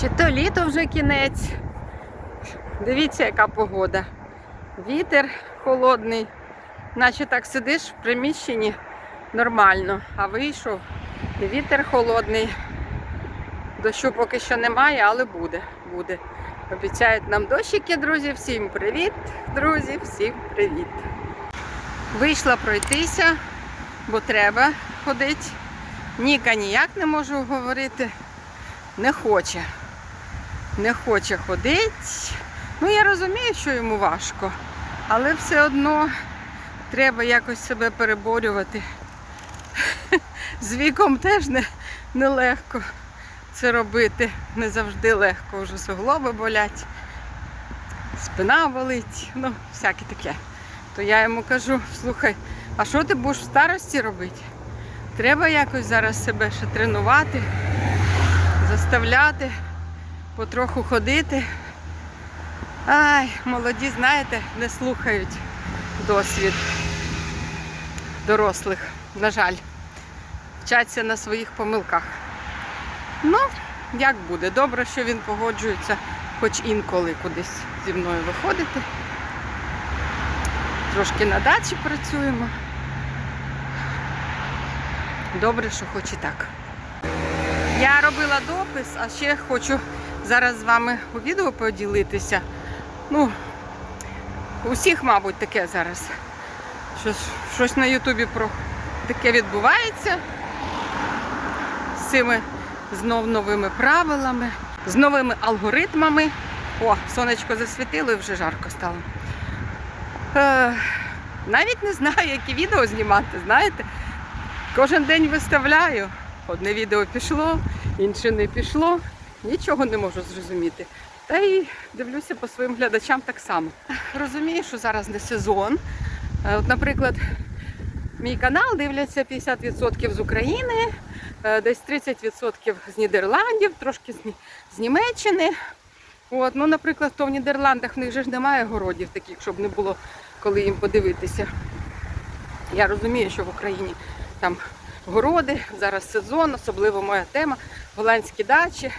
Чи то літо вже кінець. Дивіться, яка погода. Вітер холодний, наче так сидиш в приміщенні нормально, а вийшов і вітер холодний. Дощу поки що немає, але буде. буде. Обіцяють нам дощики, друзі. Всім привіт, друзі, всім привіт. Вийшла пройтися, бо треба ходити. Ніка ніяк не можу говорити. Не хоче. Не хоче ходити. Ну, я розумію, що йому важко, але все одно треба якось себе переборювати. З віком теж не, нелегко це робити. Не завжди легко, вже суглоби болять, спина болить, ну, всяке таке. То я йому кажу, слухай, а що ти будеш в старості робити? Треба якось зараз себе ще тренувати, заставляти, потроху ходити. Ай, молоді, знаєте, не слухають досвід дорослих, на жаль, вчаться на своїх помилках. Ну, як буде, добре, що він погоджується, хоч інколи кудись зі мною виходити. Трошки на дачі працюємо. Добре, що хоч і так. Я робила допис, а ще хочу зараз з вами у відео поділитися. Ну, у всіх, мабуть, таке зараз. Щось, щось на Ютубі про таке відбувається з цими знов новими правилами, з новими алгоритмами. О, сонечко засвітило і вже жарко стало. Е, навіть не знаю, які відео знімати, знаєте. Кожен день виставляю. Одне відео пішло, інше не пішло. Нічого не можу зрозуміти. Та й дивлюся по своїм глядачам так само. Розумію, що зараз не сезон. Е, От, наприклад, мій канал дивляться 50% з України, е, десь 30% з Нідерландів, трошки з, Німеччини. От, ну, наприклад, то в Нідерландах в них же ж немає городів таких, щоб не було коли їм подивитися. Я розумію, що в Україні там городи, зараз сезон, особливо моя тема, голландські дачі,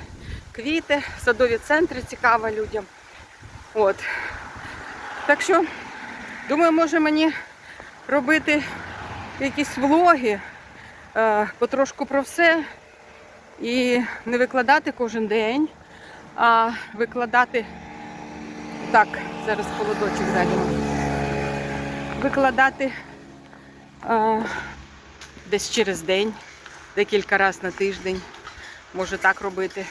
квіти, садові центри цікаво людям. От. Так що, думаю, може мені робити якісь влоги, е, потрошку про все і не викладати кожен день, а викладати так, зараз холодочок зайдемо. Викладати е, десь через день, декілька разів на тиждень. Можу так робити.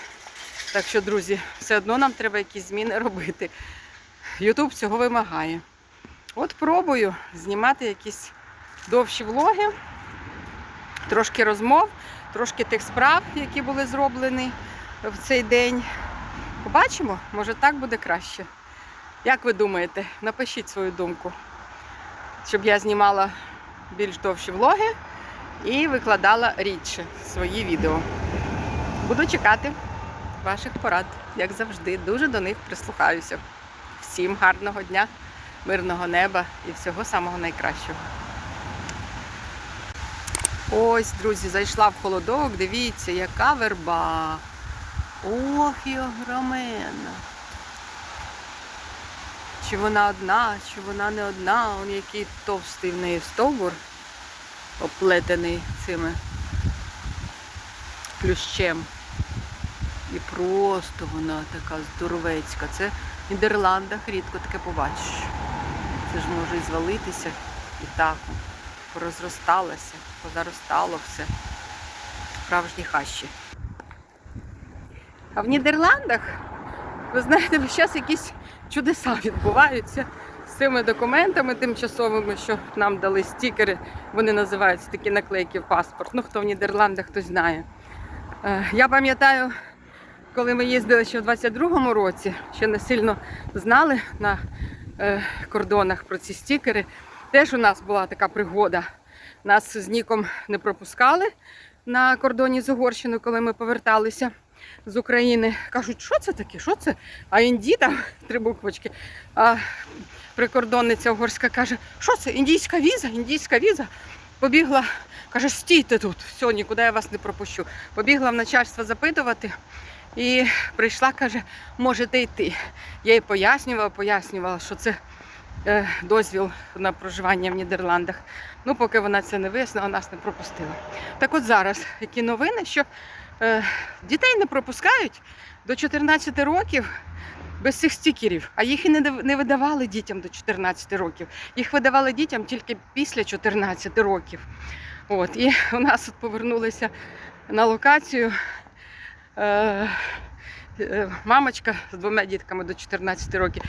Так що, друзі, все одно нам треба якісь зміни робити. Ютуб цього вимагає. От пробую знімати якісь довші влоги, трошки розмов, трошки тих справ, які були зроблені в цей день. Побачимо, може так буде краще. Як ви думаєте? Напишіть свою думку, щоб я знімала більш довші влоги і викладала рідше свої відео. Буду чекати ваших порад, як завжди. Дуже до них прислухаюся. Всім гарного дня, мирного неба і всього самого найкращого. Ось, друзі, зайшла в холодок. Дивіться, яка верба. Ох, і огроменна. Чи вона одна, чи вона не одна, он який товстий в неї стовбур, оплетений цими плющем. І просто вона така здоровецька. Це в Нідерландах рідко таке побачиш. Це ж може і звалитися і так порозросталося, позаростало все. Справжні хащі. А в Нідерландах, ви знаєте, весь час якісь чудеса відбуваються з цими документами тимчасовими, що нам дали стікери. Вони називаються такі наклейки в паспорт. Ну, хто в Нідерландах, хтось знає. Е, Я пам'ятаю, коли ми їздили ще в 22-му році, ще не сильно знали на е, кордонах про ці стікери. Теж у нас була така пригода. Нас з Ніком не пропускали на кордоні з Угорщиною, коли ми поверталися з України. Кажуть, що це таке? Що це? А інді там три буквочки. А прикордонниця угорська каже, що це? Індійська віза, індійська віза. Побігла, каже, стійте тут, все, нікуди я вас не пропущу. Побігла в начальство запитувати. І прийшла, каже, можете йти. Я їй пояснювала, пояснювала, що це е, дозвіл на проживання в Нідерландах. Ну, поки вона це не вияснила, нас не пропустила. Так от зараз, які новини, що е, дітей не пропускають до 14 років без цих стікерів, а їх і не видавали дітям до 14 років. Їх видавали дітям тільки після 14 років. От, і у нас от повернулися на локацію. Е, е, мамочка з двома дітками до 14 років.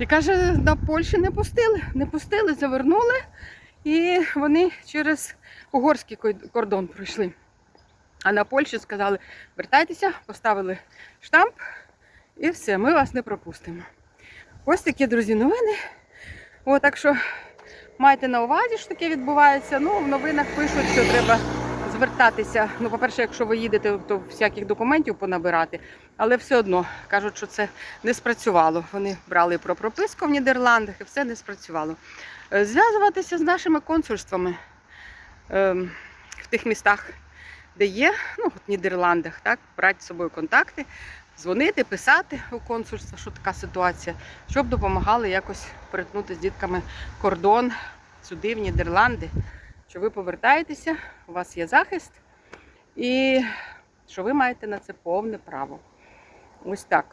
І каже, до Польщі не пустили, не пустили, завернули, і вони через угорський кордон пройшли. А на Польщі сказали, вертайтеся, поставили штамп і все, ми вас не пропустимо. Ось такі, друзі, новини. О, так що майте на увазі, що таке відбувається. Ну, в новинах пишуть, що треба звертатися. Ну, по-перше, якщо ви їдете, то всяких документів понабирати, але все одно кажуть, що це не спрацювало. Вони брали про прописку в Нідерландах і все не спрацювало. Е, Зв'язуватися з нашими консульствами ем, в тих містах, де є, ну, в Нідерландах, так, брати з собою контакти, дзвонити, писати у консульство, що така ситуація, щоб допомагали якось перетнути з дітками кордон сюди, в Нідерланди, що ви повертаєтеся, у вас є захист, і що ви маєте на це повне право. Ось так.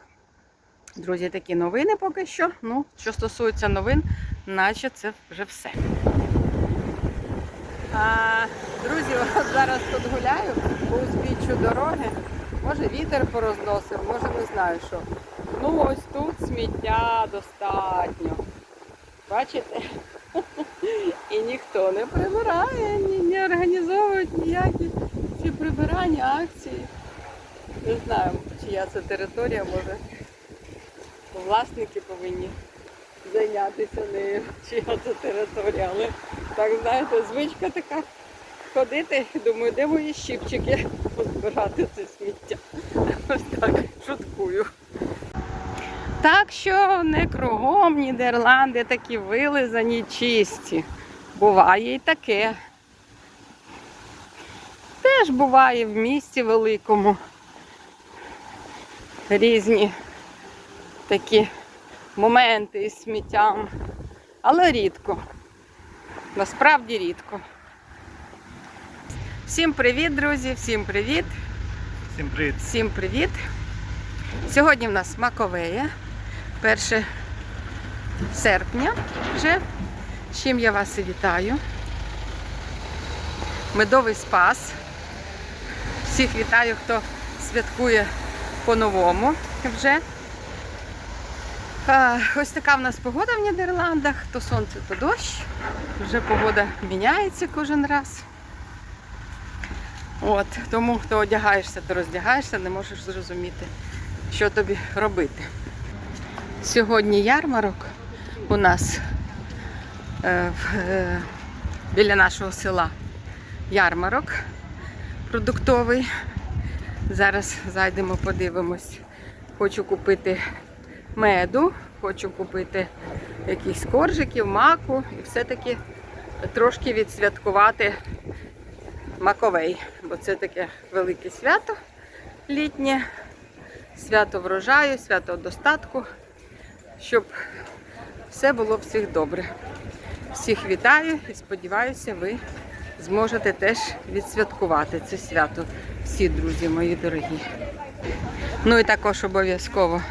Друзі, такі новини поки що. Ну, що стосується новин, наче це вже все. А, друзі, зараз тут гуляю по узбіччю дороги. Може вітер порозносив, може не знаю що. Ну ось тут сміття достатньо. Бачите? І ніхто не прибирає, ні, не організовують ніякі ці прибирання, акції. Не знаю, чия це територія, може власники повинні зайнятися нею, чия це територія. Але так знаєте, звичка така ходити, думаю, де мої щипчики позбирати це сміття. Ось так, шуткую. Так що не кругом Нідерланди такі вилизані чисті. Буває і таке. Теж буває в місті великому. Різні такі моменти із сміттям. Але рідко. Насправді рідко. Всім привіт, друзі! Всім привіт! Всім привіт. Всім привіт! Сьогодні в нас Маковея, 1 серпня вже. З чим я вас і вітаю. Медовий спас. Всіх вітаю, хто святкує по-новому вже. Ось така в нас погода в Нідерландах. То сонце, то дощ. Вже погода міняється кожен раз. От, тому хто одягаєшся, то роздягаєшся, не можеш зрозуміти, що тобі робити. Сьогодні ярмарок у нас е, е, біля нашого села ярмарок продуктовий. Зараз зайдемо, подивимось. Хочу купити меду, хочу купити якісь коржиків, маку і все-таки трошки відсвяткувати Маковей, бо це таке велике свято літнє, свято врожаю, свято достатку, щоб все було всіх добре. Всіх вітаю і сподіваюся, ви зможете теж відсвяткувати це свято. Всі друзі мої дорогі. Ну і також обов'язково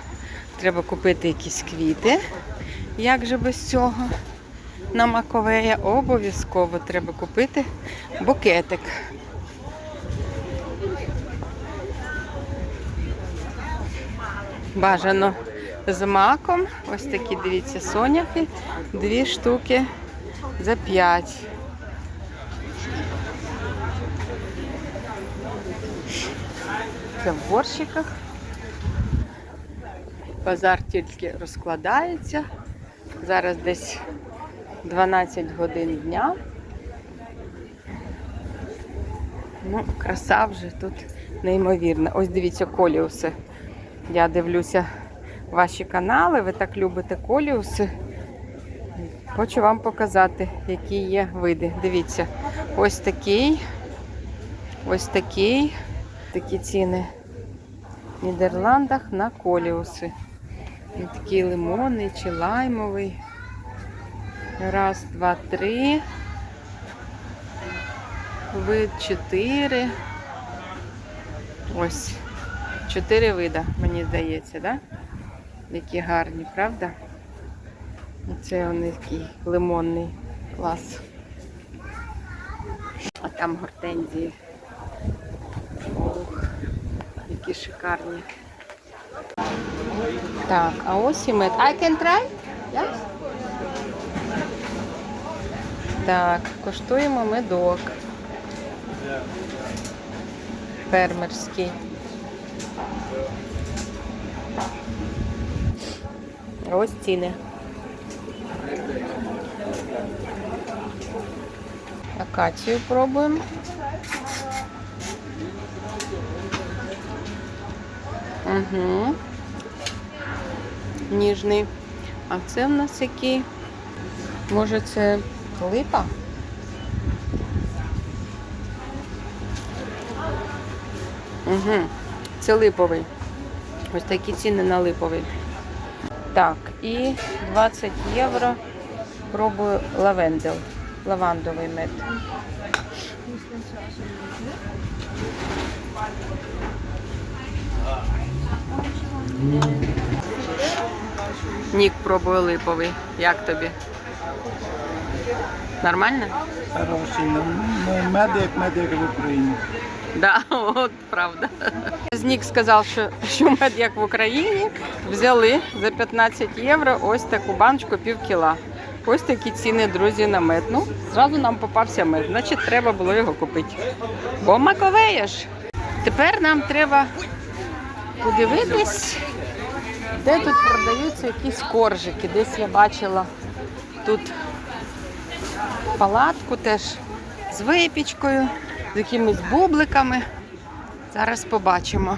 треба купити якісь квіти. Як же без цього? На Маковея обов'язково треба купити букетик. Бажано з маком. Ось такі, дивіться, соняхи. Дві штуки за 5. Це в борщиках. Базар тільки розкладається. Зараз десь 12 годин дня. Ну, краса вже тут неймовірна. Ось дивіться, коліуси. Я дивлюся ваші канали, ви так любите коліуси. Хочу вам показати, які є види. Дивіться, ось такий, ось такий, такі ціни В Нідерландах на коліуси. Він такий лимонний чи лаймовий. Раз, два, три. Вид чотири. Ось. Чотири вида, мені здається, да? Які гарні, правда? Це вони такий лимонний клас. А там гортензії. Ох, які шикарні. Так, а ось і мед. I can try? Yes? Так, коштуємо медок. Фермерський. Ось ціни. Акацію пробуємо. Угу. Ніжний. А це в нас який? Може це липа? Угу. Це липовий. Ось такі ціни на липовий. Так, і 20 євро пробую лавендел. Лавандовий мед. Нік пробує липовий. Як тобі? Нормально? Хороший, ну, мед як мед як в Україні. Да, от правда. Нік сказав, що мед як в Україні. Взяли за 15 євро ось таку баночку пів кіла. Ось такі ціни, друзі, на мед. Ну, зразу нам попався мед, значить треба було його купити. Бо маковеєш. Тепер нам треба подивитись, де тут продаються якісь коржики. Десь я бачила тут палатку теж з випічкою, з якимись бубликами. Зараз побачимо.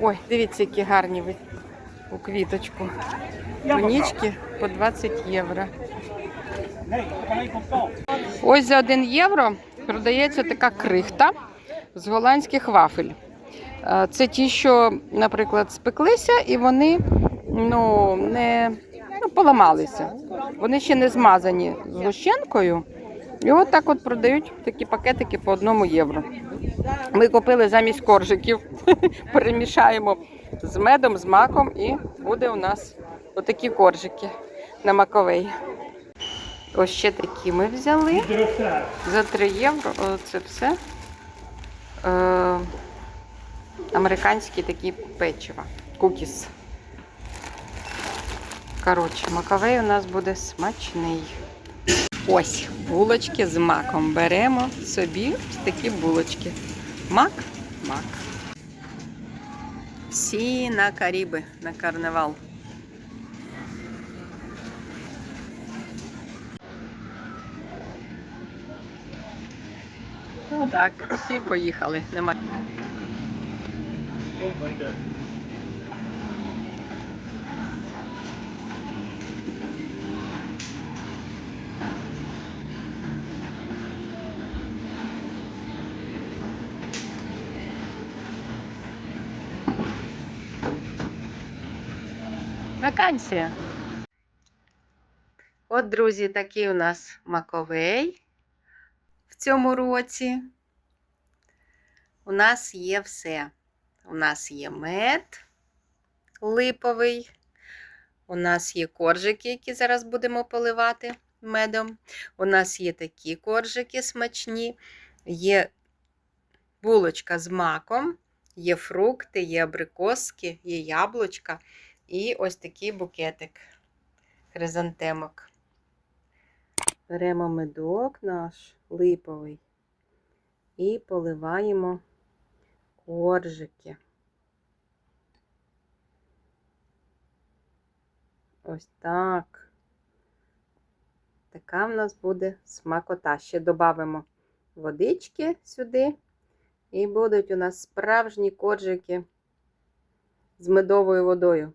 Ой, дивіться, які гарні у квіточку. Тунічки по 20 євро. Ось за 1 євро продається така крихта з голландських вафель. Е, Це ті, що, наприклад, спеклися і вони ну, не ну, поламалися. Вони ще не змазані згущенкою. І от так от продають такі пакетики по 1 євро. Ми купили замість коржиків, перемішаємо з медом, з маком, і буде у нас отакі коржики на маковей. Ось ще такі ми взяли. За 3 євро. Це все. Е, американські такі печива. Кукіс. Коротше, маковей у нас буде смачний. Ось булочки з маком. Беремо собі такі булочки. Мак, мак. Всі на Каріби, на карнавал. Ну так, всі поїхали. Нема. Вакансія. От, друзі, такий у нас маковей в цьому році. У нас є все. У нас є мед липовий. У нас є коржики, які зараз будемо поливати медом. У нас є такі коржики смачні, є булочка з маком, є фрукти, є абрикоски, є яблучка. І ось такий букетик хризантемок. Беремо медок наш липовий і поливаємо коржики. Ось так. Така в нас буде смакота. Ще додамо водички сюди, і будуть у нас справжні коржики з медовою водою.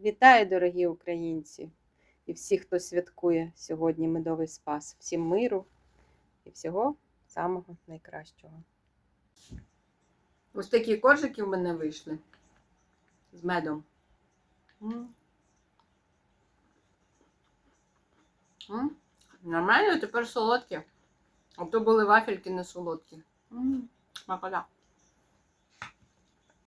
Вітаю, дорогі українці, і всі, хто святкує сьогодні медовий спас. Всім миру і всього самого найкращого. Ось такі коржики в мене вийшли. З медом. М. М. Нормально, тепер солодкі. А то були вафельки не солодкі. М. Смакота.